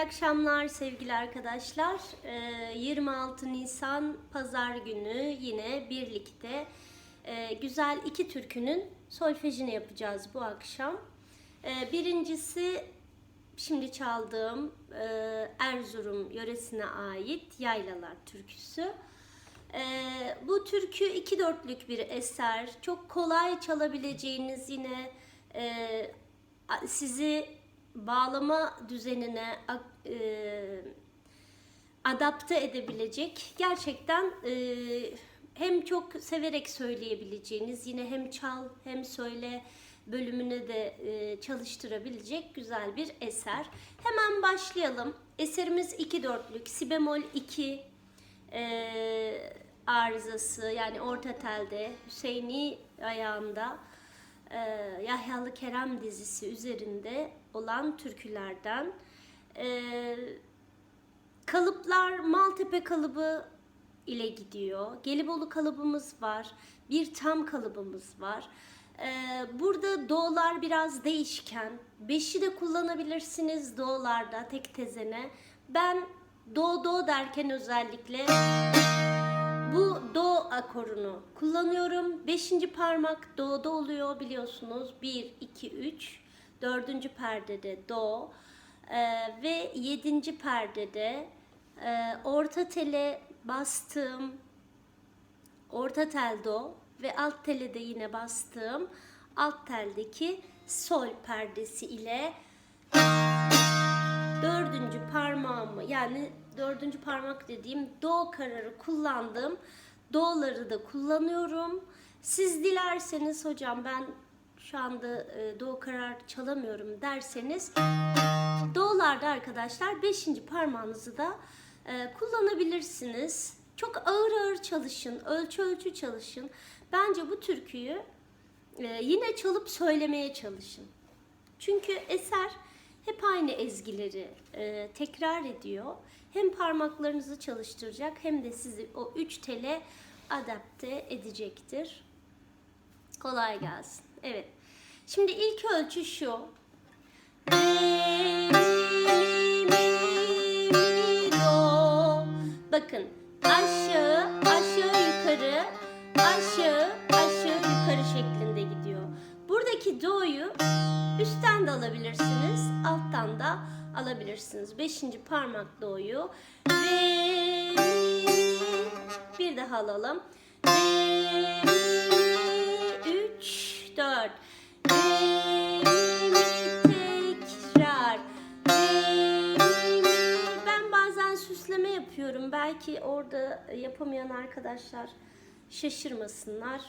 akşamlar sevgili arkadaşlar. Ee, 26 Nisan Pazar günü yine birlikte e, güzel iki türkünün solfejini yapacağız bu akşam. Ee, Birincisi şimdi çaldığım e, Erzurum yöresine ait Yaylalar türküsü. Ee, bu türkü iki dörtlük bir eser. Çok kolay çalabileceğiniz yine e, sizi bağlama düzenine e, adapte edebilecek gerçekten e, hem çok severek söyleyebileceğiniz yine hem çal hem söyle bölümüne de e, çalıştırabilecek güzel bir eser. Hemen başlayalım. Eserimiz iki dörtlük, si bemol 2 e, arızası yani orta telde Hüseyini ayağında e, Yahyalı Kerem dizisi üzerinde olan türkülerden. E, kalıplar Maltepe kalıbı ile gidiyor. Gelibolu kalıbımız var. Bir tam kalıbımız var. E, burada doğular biraz değişken. Beşi de kullanabilirsiniz doğularda tek tezene. Ben do do derken özellikle bu do akorunu kullanıyorum. Beşinci parmak do'da oluyor biliyorsunuz. 1, 2, 3. Dördüncü perdede do. Ee, ve yedinci perdede e, orta tele bastığım orta tel do ve alt tele de yine bastığım alt teldeki sol perdesi ile dördüncü parmağımı yani dördüncü parmak dediğim do kararı kullandım. Do'ları da kullanıyorum. Siz dilerseniz hocam ben şu anda e, do karar çalamıyorum derseniz do'larda arkadaşlar beşinci parmağınızı da e, kullanabilirsiniz. Çok ağır ağır çalışın, ölçü ölçü çalışın. Bence bu türküyü e, yine çalıp söylemeye çalışın. Çünkü eser hep aynı ezgileri e, tekrar ediyor. Hem parmaklarınızı çalıştıracak hem de sizi o üç tele adapte edecektir. Kolay gelsin. Evet. Şimdi ilk ölçü şu. Bakın aşağı, aşağı yukarı, aşağı, aşağı yukarı şeklinde gidiyor. Buradaki do'yu üstten de alabilirsiniz, alttan da alabilirsiniz. Beşinci parmak do'yu. Re, bir daha alalım. Re, üç, dört. Yapıyorum. Belki orada yapamayan arkadaşlar şaşırmasınlar.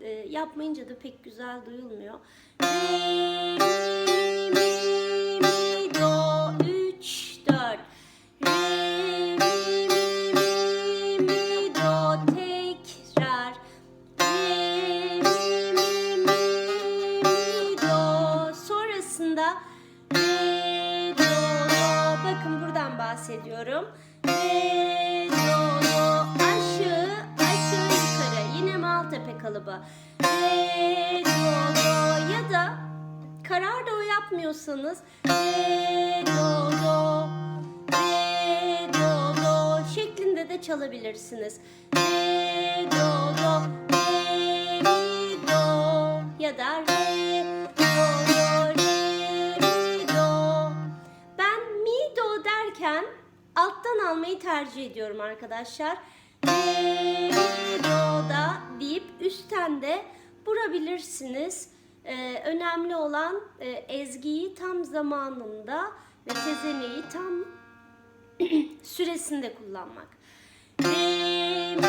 E, yapmayınca da pek güzel duyulmuyor. Re, mi, mi, do, üç, dört. Re, mi, mi, mi, do, tekrar. Re, mi, mi, mi, do. Sonrasında do. Bakın buradan bahsediyorum. Kalıbı. Re, do, do. Ya da karar do yapmıyorsanız re, do, do. Re, do, do şeklinde de çalabilirsiniz. Re, do, do. Re, mi, do. Ya da re, do, do, re, mi, do. Ben mi do derken alttan almayı tercih ediyorum arkadaşlar. Re, mi, do da deyip üstten de vurabilirsiniz. Ee, önemli olan e, ezgiyi tam zamanında ve tezeneyi tam süresinde kullanmak. Re, mi,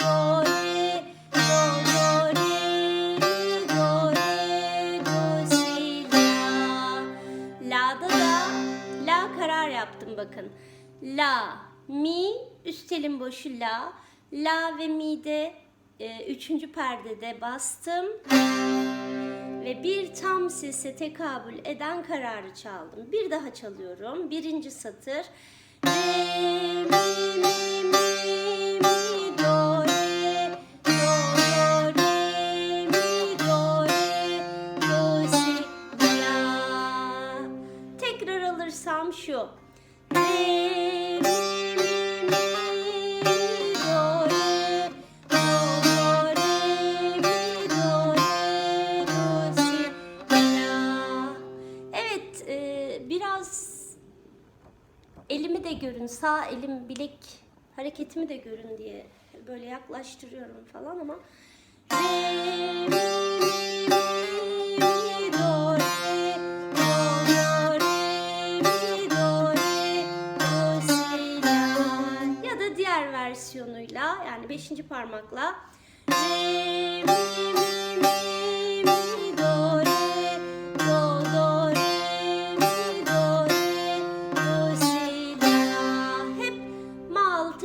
la. La'da da la karar yaptım bakın. La, mi, üst telin boşu la. La ve mi'de e, üçüncü perdede bastım ve bir tam sese tekabül eden kararı çaldım. Bir daha çalıyorum. Birinci satır. Re, mi, mi, mi, sağ elim bilek hareketimi de görün diye böyle yaklaştırıyorum falan ama ya da diğer versiyonuyla yani beşinci parmakla Re, mi, mi,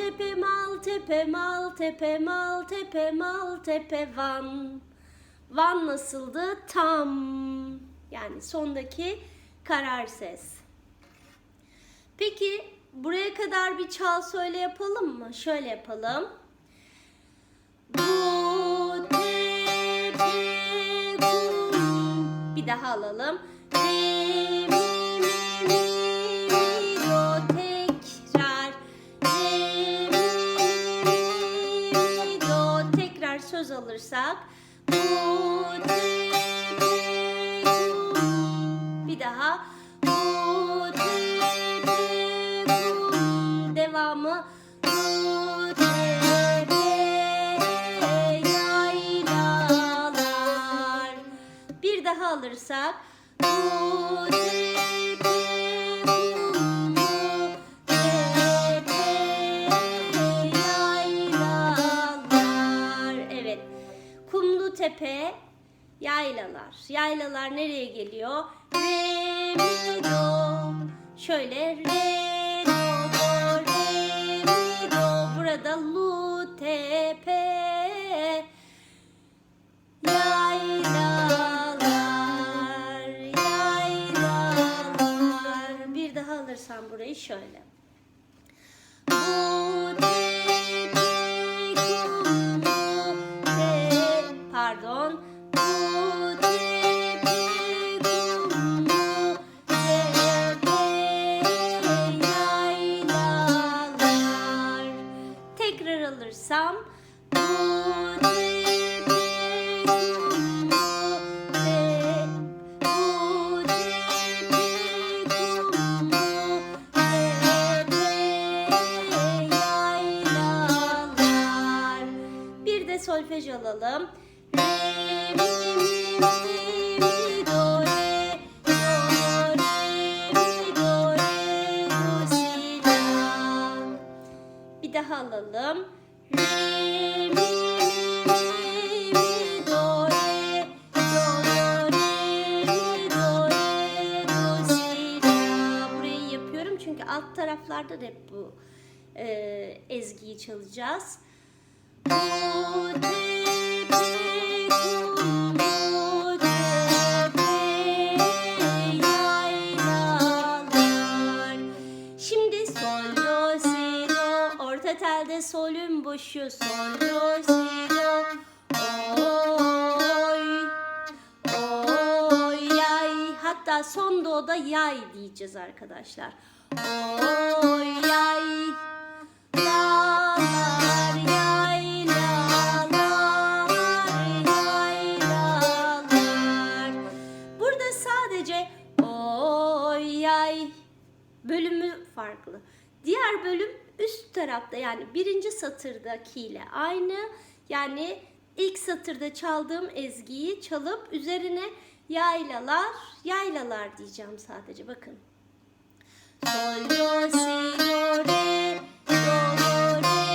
mal tepe mal tepe mal tepe mal tepe mal tepe van. Van nasıldı? Tam. Yani sondaki karar ses. Peki buraya kadar bir çal söyle yapalım mı? Şöyle yapalım. Bu tepe. Bir daha alalım. Söz alırsak. Bir daha. Devamı. Bir daha alırsak. Tepe yaylalar. Yaylalar nereye geliyor? Re mi do. Şöyle re do do re mi do. Burada lu tepe yaylalar yaylalar. Bir daha alırsam burayı şöyle. Bu pardon. Bu tepe kumlu tepe yaylalar. Tekrar alırsam bu tepe kumlu te bu tepe kumlu tepe yaylalar. Bir de solfej alalım. Alt taraflarda da hep bu e, ezgiyi çalacağız. Do orta telde solün boşu sol do si do oy oy yay hatta son do'da yay diyeceğiz arkadaşlar. Sadece oy yay bölümü farklı. Diğer bölüm üst tarafta yani birinci satırdakiyle aynı. Yani ilk satırda çaldığım ezgiyi çalıp üzerine yaylalar, yaylalar diyeceğim sadece bakın. Do, do, do, do, do, do, do, do,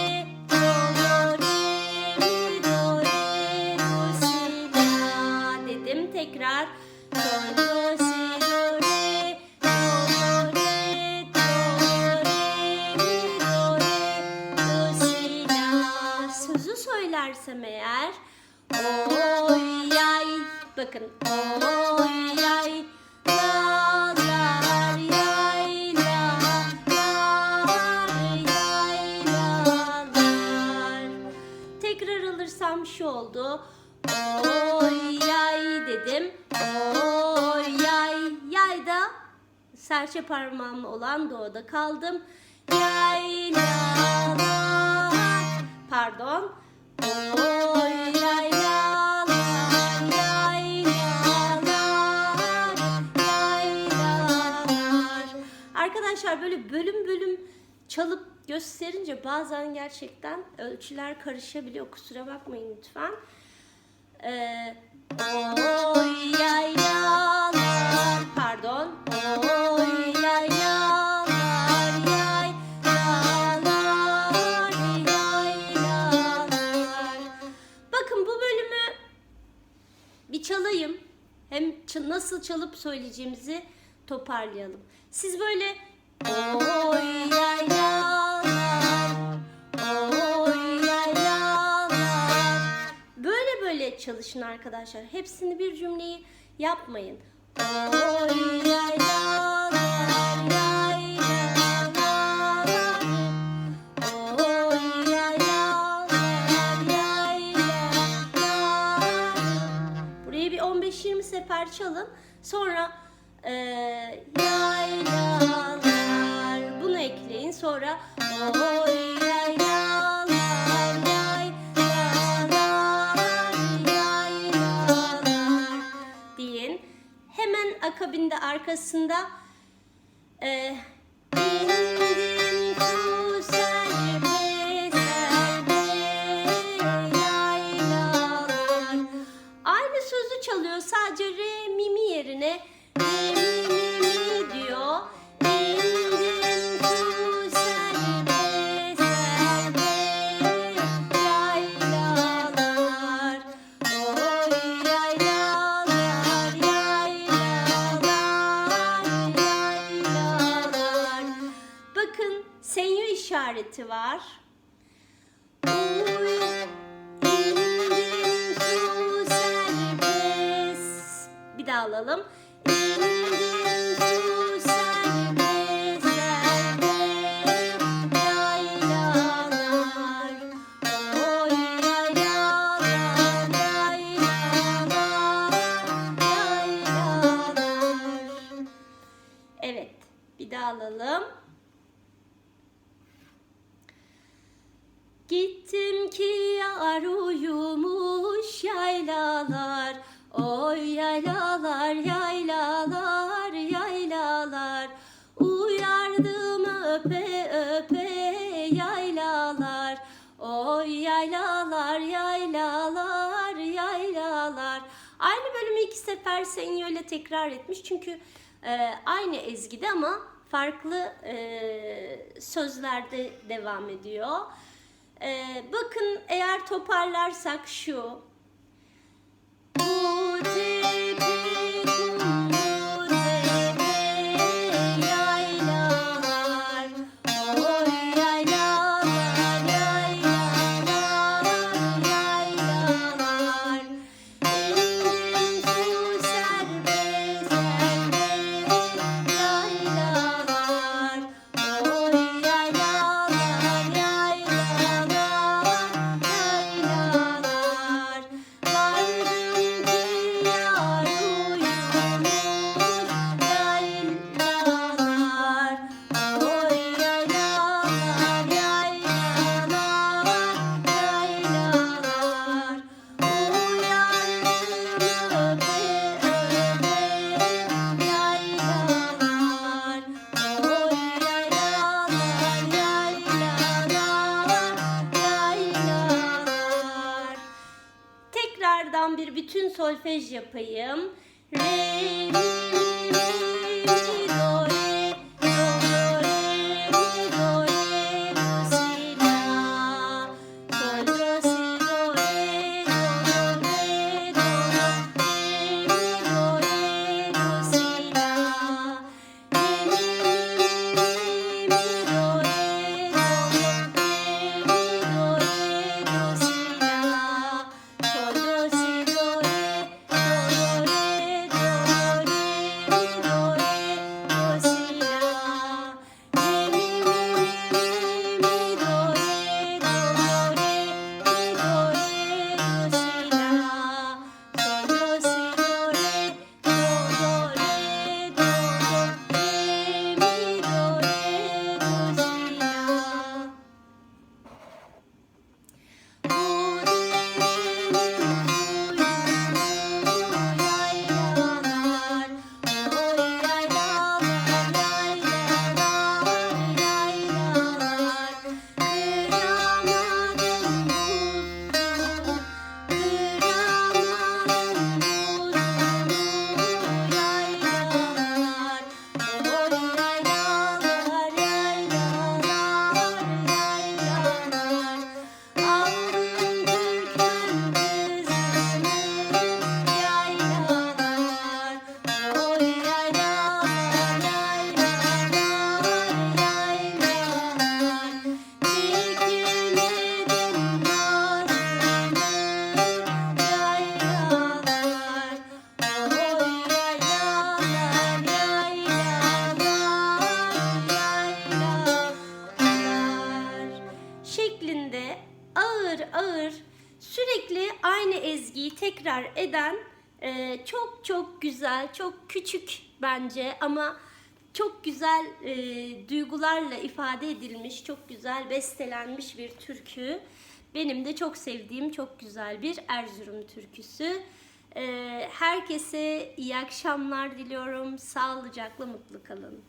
tekrar. Sol, do, si, do, re, do, do, re, do, re, mi, do, re, do, si, la. Sözü söylersem eğer oy yay bakın oy yay serçe parmağım olan doğuda kaldım. Yay pardon. Oy yay la la Arkadaşlar böyle bölüm bölüm çalıp gösterince bazen gerçekten ölçüler karışabiliyor. Kusura bakmayın lütfen. Ee, oy yay pardon. Oy, bir çalayım. Hem nasıl çalıp söyleyeceğimizi toparlayalım. Siz böyle oy ya ya. Böyle böyle çalışın arkadaşlar. Hepsini bir cümleyi yapmayın. Oy ya yalar. 15-20 sefer çalın. Sonra e, yaylalar bunu ekleyin. Sonra oy. Hemen akabinde arkasında e, indim kusa çalıyor. Sadece re mi mi öpe öpe yaylalar Oy yaylalar yaylalar yaylalar Aynı bölümü iki sefer Senyo ile tekrar etmiş çünkü e, aynı ezgide ama farklı e, sözlerde devam ediyor. E, bakın eğer toparlarsak şu. Bu solfej yapayım. Re, mi, aynı ezgiyi tekrar eden e, çok çok güzel, çok küçük bence ama çok güzel e, duygularla ifade edilmiş, çok güzel bestelenmiş bir türkü. Benim de çok sevdiğim çok güzel bir Erzurum türküsü. E, herkese iyi akşamlar diliyorum. Sağlıcakla mutlu kalın.